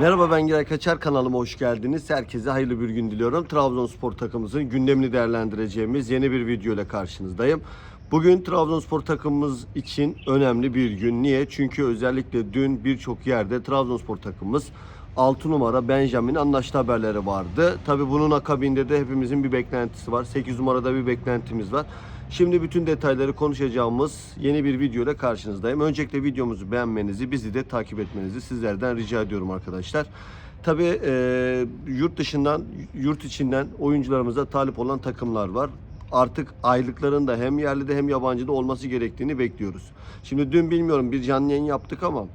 Merhaba ben Giray Kaçar kanalıma hoş geldiniz. Herkese hayırlı bir gün diliyorum. Trabzonspor takımımızın gündemini değerlendireceğimiz yeni bir video ile karşınızdayım. Bugün Trabzonspor takımımız için önemli bir gün. Niye? Çünkü özellikle dün birçok yerde Trabzonspor takımımız 6 numara Benjamin anlaştı haberleri vardı. Tabi bunun akabinde de hepimizin bir beklentisi var. 8 numarada bir beklentimiz var. Şimdi bütün detayları konuşacağımız yeni bir video ile karşınızdayım. Öncelikle videomuzu beğenmenizi, bizi de takip etmenizi sizlerden rica ediyorum arkadaşlar. Tabii e, yurt dışından, yurt içinden oyuncularımıza talip olan takımlar var. Artık aylıkların da hem yerlide hem yabancıda olması gerektiğini bekliyoruz. Şimdi dün bilmiyorum bir canlı yayın yaptık ama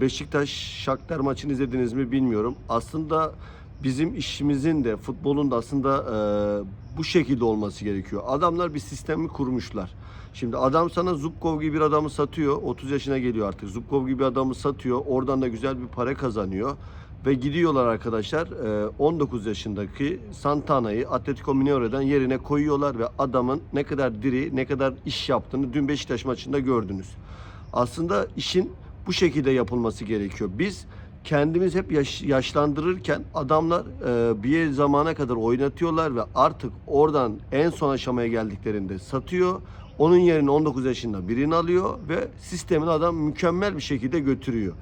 Beşiktaş Shakhtar maçını izlediniz mi bilmiyorum. Aslında bizim işimizin de futbolun da aslında e, bu şekilde olması gerekiyor. Adamlar bir sistemi kurmuşlar. Şimdi adam sana Zubkov gibi bir adamı satıyor. 30 yaşına geliyor artık. Zubkov gibi bir adamı satıyor. Oradan da güzel bir para kazanıyor. Ve gidiyorlar arkadaşlar e, 19 yaşındaki Santana'yı Atletico Mineiro'dan yerine koyuyorlar ve adamın ne kadar diri, ne kadar iş yaptığını dün Beşiktaş maçında gördünüz. Aslında işin bu şekilde yapılması gerekiyor. Biz kendimiz hep yaş- yaşlandırırken adamlar e, bir zamana kadar oynatıyorlar ve artık oradan en son aşamaya geldiklerinde satıyor. Onun yerine 19 yaşında birini alıyor ve sistemin adam mükemmel bir şekilde götürüyor.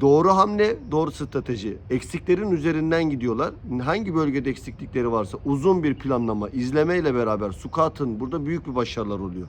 Doğru hamle, doğru strateji. Eksiklerin üzerinden gidiyorlar. Hangi bölgede eksiklikleri varsa uzun bir planlama, izlemeyle beraber Sukat'ın burada büyük bir başarılar oluyor.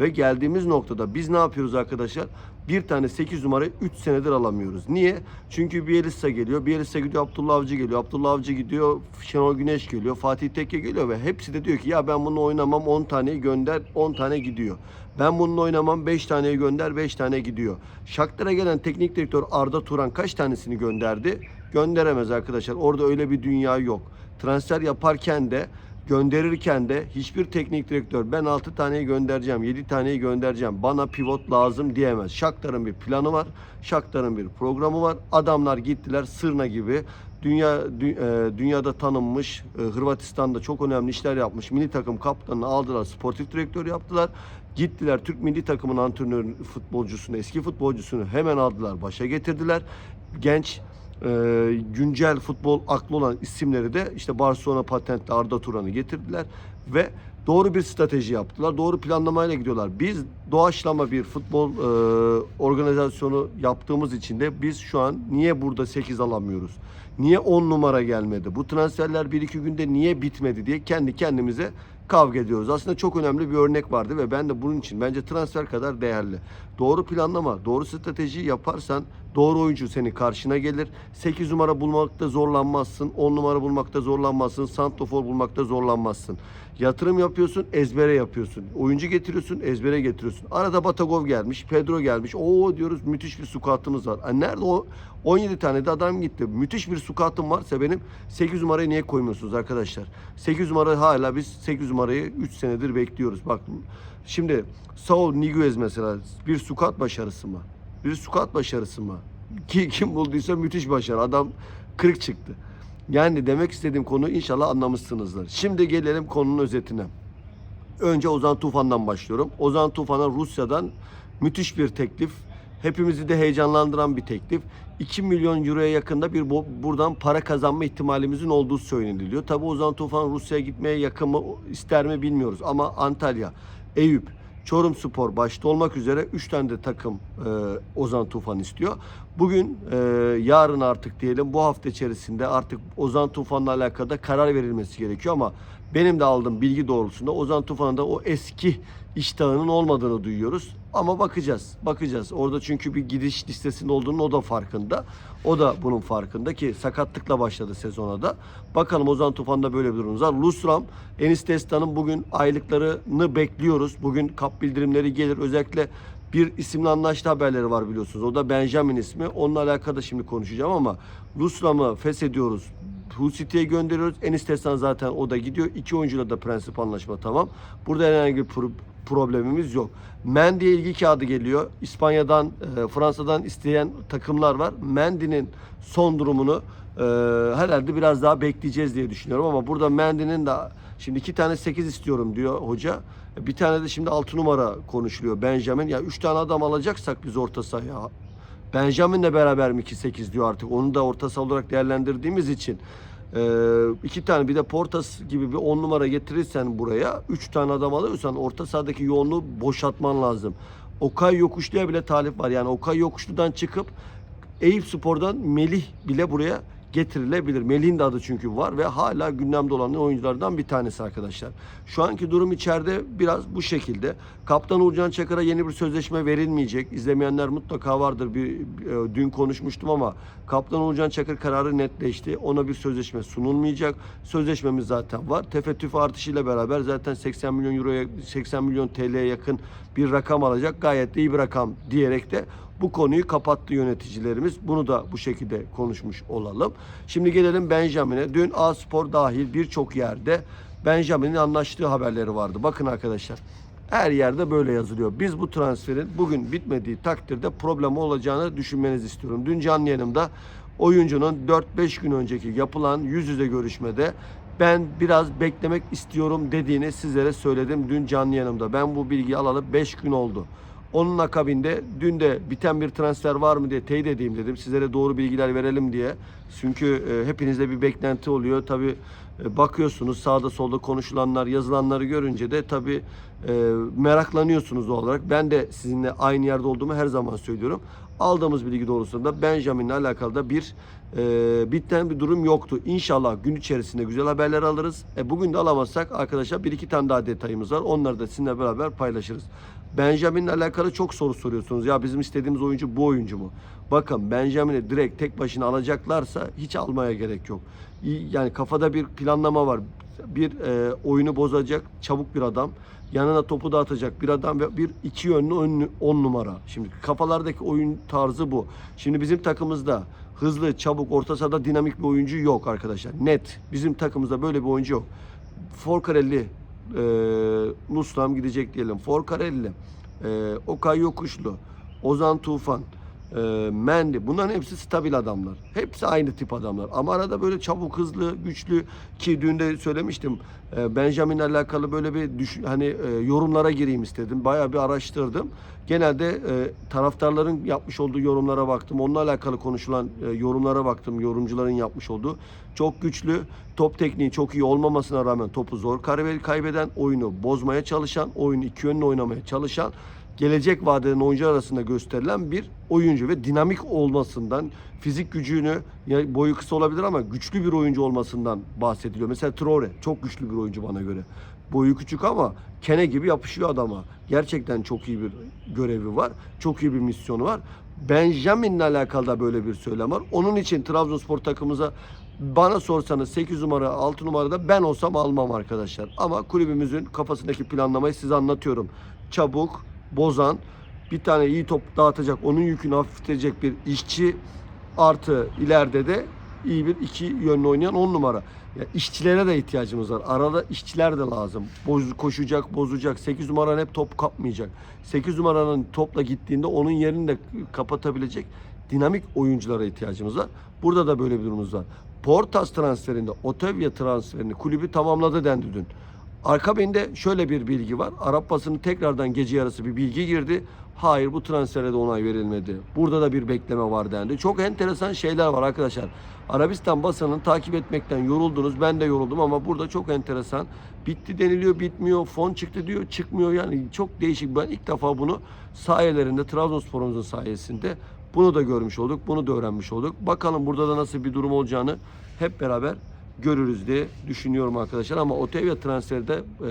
Ve geldiğimiz noktada biz ne yapıyoruz arkadaşlar? Bir tane 8 numarayı 3 senedir alamıyoruz. Niye? Çünkü Bielitsa geliyor. Bielitsa gidiyor, Abdullah Avcı geliyor. Abdullah Avcı gidiyor, Şenol Güneş geliyor, Fatih Tekke geliyor ve hepsi de diyor ki ya ben bunu oynamam 10 taneyi gönder, 10 tane gidiyor. Ben bununla oynamam 5 taneyi gönder 5 tane gidiyor. Shakhtar'a gelen teknik direktör Arda Turan kaç tanesini gönderdi? Gönderemez arkadaşlar. Orada öyle bir dünya yok. Transfer yaparken de gönderirken de hiçbir teknik direktör ben 6 taneyi göndereceğim, 7 taneyi göndereceğim. Bana pivot lazım diyemez. Shakhtar'ın bir planı var. Shakhtar'ın bir programı var. Adamlar gittiler Sırna gibi dünya dü- e, dünyada tanınmış e, Hırvatistan'da çok önemli işler yapmış. Milli takım kaptanını aldılar, sportif direktör yaptılar. Gittiler Türk milli takımın antrenör futbolcusunu, eski futbolcusunu hemen aldılar, başa getirdiler. Genç e, güncel futbol aklı olan isimleri de işte Barcelona patentli Arda Turan'ı getirdiler ve doğru bir strateji yaptılar. Doğru planlamayla gidiyorlar. Biz doğaçlama bir futbol e, organizasyonu yaptığımız için de biz şu an niye burada 8 alamıyoruz? Niye 10 numara gelmedi? Bu transferler 1-2 günde niye bitmedi diye kendi kendimize kavga ediyoruz. Aslında çok önemli bir örnek vardı ve ben de bunun için bence transfer kadar değerli. Doğru planlama, doğru strateji yaparsan doğru oyuncu senin karşına gelir. 8 numara bulmakta zorlanmazsın. 10 numara bulmakta zorlanmazsın. Santofor bulmakta zorlanmazsın. Yatırım yapıyorsun, ezbere yapıyorsun. Oyuncu getiriyorsun, ezbere getiriyorsun. Arada Batagov gelmiş, Pedro gelmiş. Oo diyoruz müthiş bir sukatımız var. Ay nerede o 17 tane de adam gitti. Müthiş bir sukatım varsa benim 8 numarayı niye koymuyorsunuz arkadaşlar? 8 numara hala biz 8 numarayı 3 senedir bekliyoruz. Bak şimdi Saul Niguez mesela bir sukat başarısı mı? Bir sukat başarısı mı? Ki kim bulduysa müthiş başarı. Adam kırık çıktı. Yani demek istediğim konu inşallah anlamışsınızdır. Şimdi gelelim konunun özetine. Önce Ozan Tufan'dan başlıyorum. Ozan Tufan'a Rusya'dan müthiş bir teklif. Hepimizi de heyecanlandıran bir teklif. 2 milyon euroya yakında bir bu- buradan para kazanma ihtimalimizin olduğu söyleniliyor. Tabi Ozan Tufan Rusya'ya gitmeye yakın mı ister mi bilmiyoruz. Ama Antalya, Eyüp, Çorum Spor başta olmak üzere 3 tane de takım e, Ozan Tufan istiyor. Bugün e, yarın artık diyelim bu hafta içerisinde artık Ozan Tufan'la alakalı karar verilmesi gerekiyor ama benim de aldığım bilgi doğrultusunda Ozan Tufan'ın da o eski iştahının olmadığını duyuyoruz. Ama bakacağız. Bakacağız. Orada çünkü bir gidiş listesinde olduğunun o da farkında. O da bunun farkında ki sakatlıkla başladı sezona da. Bakalım Ozan Tufan'da böyle bir durumumuz var. Lusram, Enis Testan'ın bugün aylıklarını bekliyoruz. Bugün kap bildirimleri gelir. Özellikle bir isimle anlaştı haberleri var biliyorsunuz. O da Benjamin ismi. Onunla alakalı şimdi konuşacağım ama Lusram'ı feshediyoruz. Hull City'ye gönderiyoruz. Enis Testan zaten o da gidiyor. İki oyuncuyla da prensip anlaşma tamam. Burada herhangi bir problemimiz yok. Mendy'ye ilgi kağıdı geliyor. İspanya'dan, e, Fransa'dan isteyen takımlar var. Mendy'nin son durumunu e, herhalde biraz daha bekleyeceğiz diye düşünüyorum ama burada Mendy'nin de şimdi iki tane 8 istiyorum diyor hoca. E, Bir tane de şimdi 6 numara konuşuluyor Benjamin. Ya üç tane adam alacaksak biz orta sahaya Benjamin'le beraber mi 2-8 diyor artık. Onu da orta saha olarak değerlendirdiğimiz için e, iki tane bir de Portas gibi bir 10 numara getirirsen buraya 3 tane adam alıyorsan orta sahadaki yoğunluğu boşaltman lazım. Okay Yokuşlu'ya bile talip var. Yani Okay Yokuşlu'dan çıkıp Eyüp Spor'dan Melih bile buraya getirilebilir. Melih'in adı çünkü var ve hala gündemde olan oyunculardan bir tanesi arkadaşlar. Şu anki durum içeride biraz bu şekilde. Kaptan Uğurcan Çakır'a yeni bir sözleşme verilmeyecek. İzlemeyenler mutlaka vardır. Bir, e, dün konuşmuştum ama Kaptan Uğurcan Çakır kararı netleşti. Ona bir sözleşme sunulmayacak. Sözleşmemiz zaten var. Tefe tüfe artışıyla beraber zaten 80 milyon euroya 80 milyon TL'ye yakın bir rakam alacak. Gayet de iyi bir rakam diyerek de bu konuyu kapattı yöneticilerimiz. Bunu da bu şekilde konuşmuş olalım. Şimdi gelelim Benjamin'e. Dün A-Spor dahil birçok yerde Benjamin'in anlaştığı haberleri vardı. Bakın arkadaşlar. Her yerde böyle yazılıyor. Biz bu transferin bugün bitmediği takdirde problem olacağını düşünmenizi istiyorum. Dün canlı yayınımda oyuncunun 4-5 gün önceki yapılan yüz yüze görüşmede ben biraz beklemek istiyorum dediğini sizlere söyledim dün canlı yanımda. Ben bu bilgiyi alalı 5 gün oldu. Onun akabinde dün de biten bir transfer var mı diye teyit edeyim dedim. Sizlere doğru bilgiler verelim diye. Çünkü e, hepinizde bir beklenti oluyor. Tabi bakıyorsunuz sağda solda konuşulanlar, yazılanları görünce de tabi meraklanıyorsunuz doğal olarak. Ben de sizinle aynı yerde olduğumu her zaman söylüyorum. Aldığımız bilgi doğrultusunda Benjamin'le alakalı da bir e, bitten bir durum yoktu. İnşallah gün içerisinde güzel haberler alırız. E, bugün de alamazsak arkadaşlar bir iki tane daha detayımız var. Onları da sizinle beraber paylaşırız. Benjamin'le alakalı çok soru soruyorsunuz. Ya bizim istediğimiz oyuncu bu oyuncu mu? Bakın Benjamin'i direkt tek başına alacaklarsa hiç almaya gerek yok. Yani kafada bir planlama var. Bir e, oyunu bozacak çabuk bir adam. Yanına topu dağıtacak bir adam ve bir iki yönlü ön, on numara. Şimdi kafalardaki oyun tarzı bu. Şimdi bizim takımımızda hızlı, çabuk, orta sahada dinamik bir oyuncu yok arkadaşlar. Net. Bizim takımımızda böyle bir oyuncu yok. Forkarelli e, Muslam gidecek diyelim. Forkarelli, e, Okay Yokuşlu, Ozan Tufan, e, Mendy bunların hepsi stabil adamlar. Hepsi aynı tip adamlar. Ama arada böyle çabuk, hızlı, güçlü ki dün de söylemiştim. E, Benjamin'le alakalı böyle bir düş, hani e, yorumlara gireyim istedim. Bayağı bir araştırdım. Genelde e, taraftarların yapmış olduğu yorumlara baktım. Onunla alakalı konuşulan e, yorumlara baktım. Yorumcuların yapmış olduğu. Çok güçlü, top tekniği çok iyi olmamasına rağmen topu zor kaybeden, oyunu bozmaya çalışan, oyunu iki yönlü oynamaya çalışan gelecek vadeden oyuncu arasında gösterilen bir oyuncu ve dinamik olmasından, fizik gücünü, boyu kısa olabilir ama güçlü bir oyuncu olmasından bahsediliyor. Mesela Traore çok güçlü bir oyuncu bana göre. Boyu küçük ama kene gibi yapışıyor adama. Gerçekten çok iyi bir görevi var. Çok iyi bir misyonu var. Benjamin'le alakalı da böyle bir söylem var. Onun için Trabzonspor takımıza bana sorsanız 8 numara 6 numarada ben olsam almam arkadaşlar. Ama kulübümüzün kafasındaki planlamayı size anlatıyorum. Çabuk, bozan, bir tane iyi top dağıtacak, onun yükünü hafifletecek bir işçi artı ileride de iyi bir iki yönlü oynayan 10 numara. Ya işçilere de ihtiyacımız var. Arada işçiler de lazım. Boz, koşacak, bozacak. 8 numaranın hep top kapmayacak. 8 numaranın topla gittiğinde onun yerini de kapatabilecek dinamik oyunculara ihtiyacımız var. Burada da böyle bir durumumuz var. Portas transferinde, Otavia transferini kulübü tamamladı dendi dün. Akabinde şöyle bir bilgi var. Arap basını tekrardan gece yarısı bir bilgi girdi. Hayır bu transfere de onay verilmedi. Burada da bir bekleme var dendi. Çok enteresan şeyler var arkadaşlar. Arabistan basınını takip etmekten yoruldunuz. Ben de yoruldum ama burada çok enteresan. Bitti deniliyor bitmiyor. Fon çıktı diyor çıkmıyor. Yani çok değişik. Ben ilk defa bunu sayelerinde Trabzonspor'umuzun sayesinde bunu da görmüş olduk. Bunu da öğrenmiş olduk. Bakalım burada da nasıl bir durum olacağını hep beraber görürüz diye düşünüyorum arkadaşlar. Ama Otavia transferde e,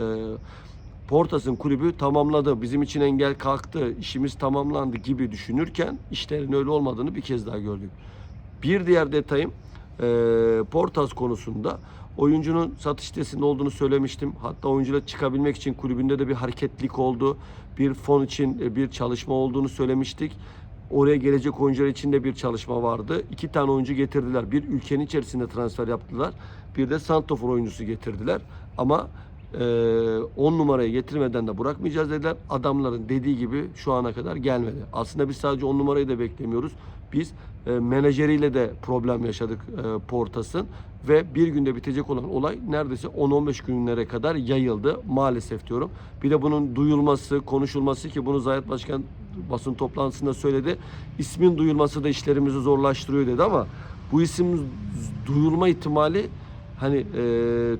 Portas'ın kulübü tamamladı. Bizim için engel kalktı. işimiz tamamlandı gibi düşünürken işlerin öyle olmadığını bir kez daha gördük. Bir diğer detayım e, Portas konusunda oyuncunun satış sitesinde olduğunu söylemiştim. Hatta oyuncuyla çıkabilmek için kulübünde de bir hareketlilik oldu. Bir fon için e, bir çalışma olduğunu söylemiştik. Oraya gelecek oyuncular için de bir çalışma vardı. İki tane oyuncu getirdiler. Bir ülkenin içerisinde transfer yaptılar. Bir de Santofor oyuncusu getirdiler. Ama 10 numarayı getirmeden de bırakmayacağız dediler. Adamların dediği gibi şu ana kadar gelmedi. Aslında biz sadece 10 numarayı da beklemiyoruz. Biz e, menajeriyle de problem yaşadık e, Portas'ın ve bir günde bitecek olan olay neredeyse 10-15 günlere kadar yayıldı maalesef diyorum. Bir de bunun duyulması, konuşulması ki bunu Zayet Başkan basın toplantısında söyledi. İsmin duyulması da işlerimizi zorlaştırıyor dedi ama bu isim duyulma ihtimali hani e,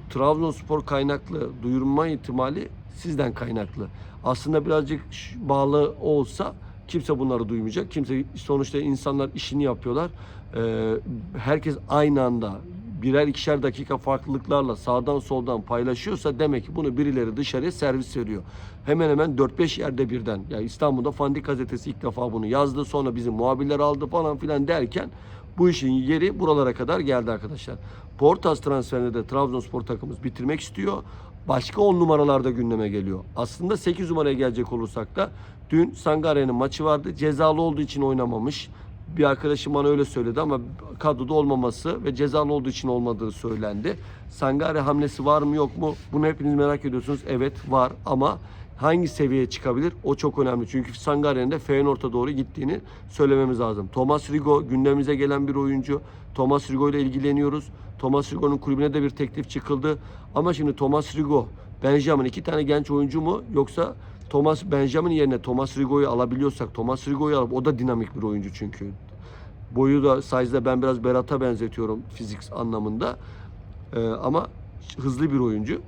Trabzonspor kaynaklı duyurma ihtimali sizden kaynaklı. Aslında birazcık bağlı olsa kimse bunları duymayacak. Kimse sonuçta insanlar işini yapıyorlar. E, herkes aynı anda birer ikişer dakika farklılıklarla sağdan soldan paylaşıyorsa demek ki bunu birileri dışarıya servis veriyor. Hemen hemen 4-5 yerde birden. Ya İstanbul'da Fandik gazetesi ilk defa bunu yazdı. Sonra bizim muhabirler aldı falan filan derken bu işin yeri buralara kadar geldi arkadaşlar. Portas transferinde de Trabzonspor takımımız bitirmek istiyor. Başka 10 numaralarda gündeme geliyor. Aslında 8 numaraya gelecek olursak da dün Sangare'nin maçı vardı. Cezalı olduğu için oynamamış. Bir arkadaşım bana öyle söyledi ama kadroda olmaması ve cezalı olduğu için olmadığı söylendi. Sangare hamlesi var mı yok mu? Bunu hepiniz merak ediyorsunuz. Evet var ama hangi seviyeye çıkabilir? O çok önemli. Çünkü Sangare'nin de Feyenoord'a doğru gittiğini söylememiz lazım. Thomas Rigo gündemimize gelen bir oyuncu. Thomas Rigo ile ilgileniyoruz. Thomas Rigo'nun kulübüne de bir teklif çıkıldı. Ama şimdi Thomas Rigo, Benjamin iki tane genç oyuncu mu yoksa Thomas Benjamin yerine Thomas Rigo'yu alabiliyorsak Thomas Rigo'yu alıp o da dinamik bir oyuncu çünkü. Boyu da size'da ben biraz Berat'a benzetiyorum fizik anlamında. Ee, ama hızlı bir oyuncu.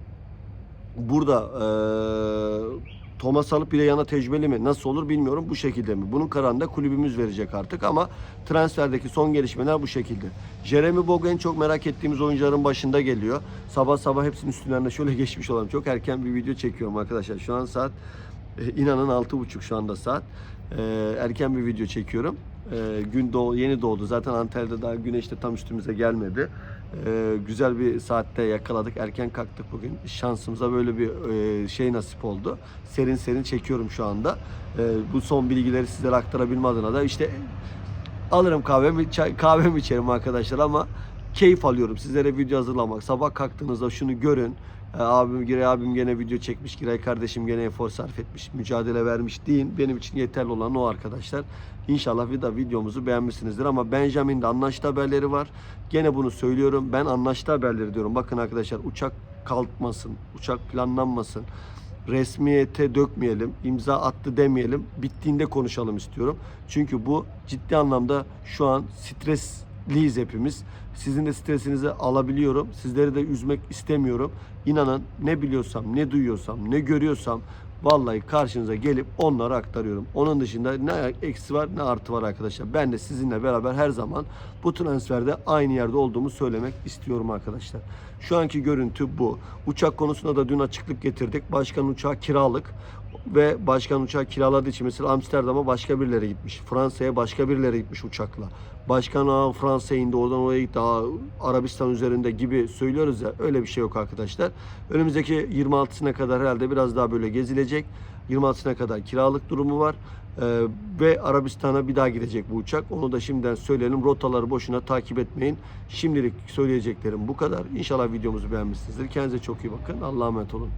Burada eee Thomas alıp bile yana tecrübeli mi? Nasıl olur bilmiyorum. Bu şekilde mi? Bunun kararını da kulübümüz verecek artık ama transferdeki son gelişmeler bu şekilde. Jeremy Boga en çok merak ettiğimiz oyuncuların başında geliyor. Sabah sabah hepsinin üstünden de şöyle geçmiş olalım. Çok erken bir video çekiyorum arkadaşlar. Şu an saat e, inanın altı buçuk şu anda saat. E, erken bir video çekiyorum. E, gün doğ yeni doğdu. Zaten Antalya'da daha güneş de tam üstümüze gelmedi. E, güzel bir saatte yakaladık. Erken kalktık bugün. Şansımıza böyle bir şey nasip oldu. Serin serin çekiyorum şu anda. Bu son bilgileri sizlere aktarabilme adına da işte alırım kahvemi, çay, kahvemi içerim arkadaşlar ama keyif alıyorum sizlere video hazırlamak. Sabah kalktığınızda şunu görün. Ee, abim Giray abim gene video çekmiş. Giray kardeşim gene efor sarf etmiş. Mücadele vermiş deyin. Benim için yeterli olan o arkadaşlar. İnşallah bir de videomuzu beğenmişsinizdir ama Benjamin'de anlaştı haberleri var. Gene bunu söylüyorum. Ben anlaştı haberleri diyorum. Bakın arkadaşlar uçak kalkmasın. Uçak planlanmasın resmiyete dökmeyelim, imza attı demeyelim, bittiğinde konuşalım istiyorum. Çünkü bu ciddi anlamda şu an stresliyiz hepimiz. Sizin de stresinizi alabiliyorum. Sizleri de üzmek istemiyorum. İnanın ne biliyorsam, ne duyuyorsam, ne görüyorsam vallahi karşınıza gelip onları aktarıyorum. Onun dışında ne eksi var ne artı var arkadaşlar. Ben de sizinle beraber her zaman bu transferde aynı yerde olduğumu söylemek istiyorum arkadaşlar. Şu anki görüntü bu. Uçak konusunda da dün açıklık getirdik. Başkan uçağı kiralık ve başkan uçağı kiraladığı için mesela Amsterdam'a başka birileri gitmiş. Fransa'ya başka birileri gitmiş uçakla. Başkan aa, Fransa'ya indi oradan oraya gitti aa, Arabistan üzerinde gibi söylüyoruz ya öyle bir şey yok arkadaşlar. Önümüzdeki 26'sına kadar herhalde biraz daha böyle gezilecek. 26'sına kadar kiralık durumu var. Ee, ve Arabistan'a bir daha gidecek bu uçak. Onu da şimdiden söyleyelim. Rotaları boşuna takip etmeyin. Şimdilik söyleyeceklerim bu kadar. İnşallah videomuzu beğenmişsinizdir. Kendinize çok iyi bakın. Allah'a emanet olun.